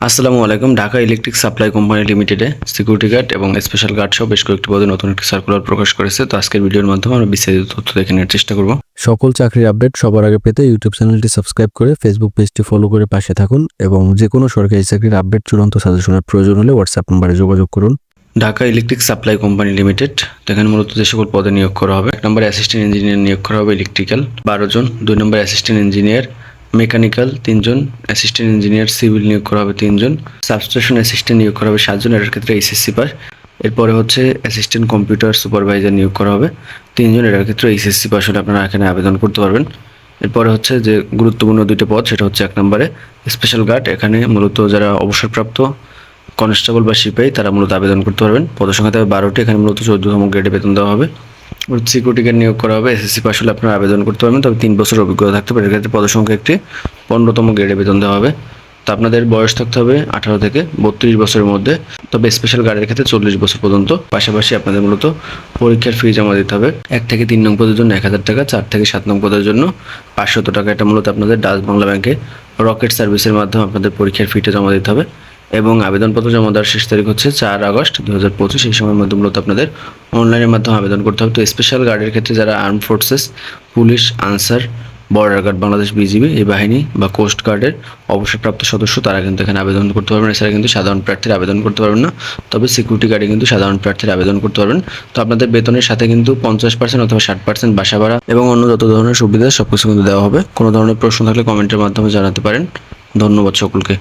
আসসালামু আলাইকুম Dhaka electric supply company লিমিটেডে সিকিউরিটি গার্ড এবং স্পেশাল গার্ড সহ বেশ কয়েকটি পদে নতুন একটি সার্কুলার প্রকাশ করেছে। তো আজকের ভিডিওর মাধ্যমে আমরা বিস্তারিত তথ্য দেখে নেওয়ার চেষ্টা করব। সকল চাকরির আপডেট সবার আগে পেতে ইউটিউব চ্যানেলটি সাবস্ক্রাইব করে ফেসবুক পেজটি ফলো করে পাশে থাকুন এবং যে কোনো সরকারি চাকরির আপডেট চূড়ান্ত সাজেশনের প্রয়োজন হলে হোয়াটসঅ্যাপ নম্বরে যোগাযোগ করুন। Dhaka electric supply company limited এখানে মূলত যে সকল পদে নিয়োগ করা হবে। এক নম্বরে অ্যাসিস্ট্যান্ট ইঞ্জিনিয়ার নিয়োগ করা হবে ইলেকট্রিক্যাল বারো জন। দুই নম্বরে অ্যাসিস্ট্যান্ট ইঞ্জিনিয়ার মেকানিক্যাল তিনজন, অ্যাসিস্ট্যান্ট ইঞ্জিনিয়ার, সিভিল নিয়োগ করা হবে তিনজন, সাবস্টেশন অ্যাসিস্ট্যান্ট নিয়োগ করা হবে সাতজন, এটার ক্ষেত্রে এইচএসসি পাস। এরপরে হচ্ছে অ্যাসিস্ট্যান্ট কম্পিউটার সুপারভাইজার নিয়োগ করা হবে তিনজন, এটার ক্ষেত্রে এইচএসসি পাস হলে আপনারা এখানে আবেদন করতে পারবেন। এরপরে হচ্ছে যে গুরুত্বপূর্ণ দুইটা পদ, সেটা হচ্ছে এক নম্বরে স্পেশাল গার্ড, এখানে মূলত যারা অবসরপ্রাপ্ত কনস্টেবল বা সিপাহী, তারা মূলত আবেদন করতে পারবেন। পদসংখ্যা থাকবে বারোটি, এখানে মূলত চৌদ্দতম গ্রেডে বেতন দেওয়া হবে। সিকিউরিটি গার্ড নিয়োগ করা হবে, এসএসসি পাস হলে আপনারা আবেদন করতে পারবেন। তবে তিন বছর অভিজ্ঞতা থাকতে পারে। এক্ষেত্রে পদসংখ্যা একটি পনেরোতম গ্রেডে বেতন দেওয়া হবে। তো আপনাদের বয়স থাকতে হবে আঠারো থেকে বত্রিশ বছরের মধ্যে। তবে স্পেশাল গার্ডের ক্ষেত্রে চল্লিশ বছর পর্যন্ত। পাশাপাশি আপনাদের মূলত পরীক্ষার ফি জমা দিতে হবে। এক থেকে তিন নং পদের জন্য এক হাজার টাকা, চার থেকে সাত নং পদের জন্য পাঁচশত টাকা। এটা মূলত আপনাদের ডাচ বাংলা ব্যাংকে রকেট সার্ভিসের মাধ্যমে আপনাদের পরীক্ষার ফিটা জমা দিতে হবে। এবং আবেদনপত্র জমা দেওয়ার শেষ তারিখ হচ্ছে চার আগস্ট দু হাজার পঁচিশ। এই সময়ের মধ্যে মূলত আপনাদের অনলাইনের মাধ্যমে আবেদন করতে হবে। তো স্পেশাল গার্ডের ক্ষেত্রে যারা arm forces police Ansar border guard Bangladesh BGB এই বাহিনী বা কোস্ট গার্ডের অবসরপ্রাপ্ত সদস্য, তারা কিন্তু এখানে আবেদন করতে পারবেন। এছাড়া কিন্তু সাধারণ প্রার্থীর আবেদন করতে পারবেন না। তবে সিকিউরিটি গার্ডে কিন্তু সাধারণ প্রার্থীর আবেদন করতে পারবেন। তো আপনাদের বেতনের সাথে কিন্তু পঞ্চাশ পার্সেন্ট অথবা ষাট পার্সেন্ট বাসা ভাড়া এবং অন্য যত ধরনের সুবিধা সব কিছু কিন্তু দেওয়া হবে। কোনো ধরনের প্রশ্ন থাকলে কমেন্টের মাধ্যমে জানাতে পারেন। ধন্যবাদ সকলকে।